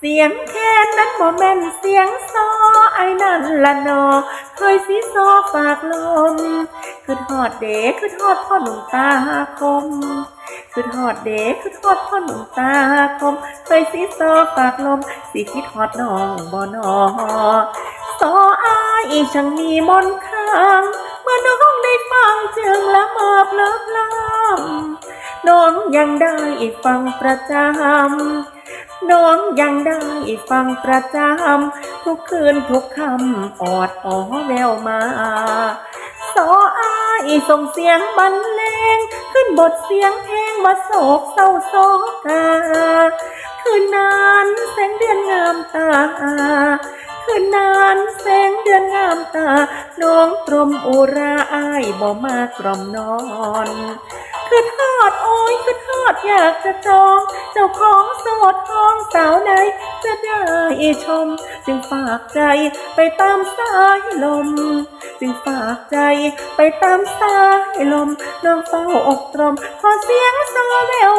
เสียงแคนนั้นบ่แม่นเสียงซอไอ้นั่นละนอเคยสีซอฝากลมคือทอดเด็กคือทอดพ่อหนุ่มตาคมคือทอดเด็กคือทอดพ่อหนุ่มตาคมเคยสีซอฝากลมสีคิดทอดน้องบ่นอซออายช่างมีมนค้างเมื่อน้องได้ฟังจึงละเมอบเลิกลำน้องยังได้ ฟังประจำน้องยังได้ฟังประจำทุกคืนทุกคำออดอ๋อแววมาสออายส่งเสียงบรรเลงขึ้นบทเสียงเพลงมาโศกเศร้าโศกาคืนนานแสงเดือนงามตาคืนนานแสงเดือนงามตา น้องตรมอุราอายบ่มากล่อมนอน คือทอดโอ้ย อยากจะจองเจ้าของโสดทองสาวไหน จะได้ชม จึงฝากใจไปตามสายลม จึงฝากใจไปตามสายลมน้องเฝ้าอกตรมขอเสียงโซเวล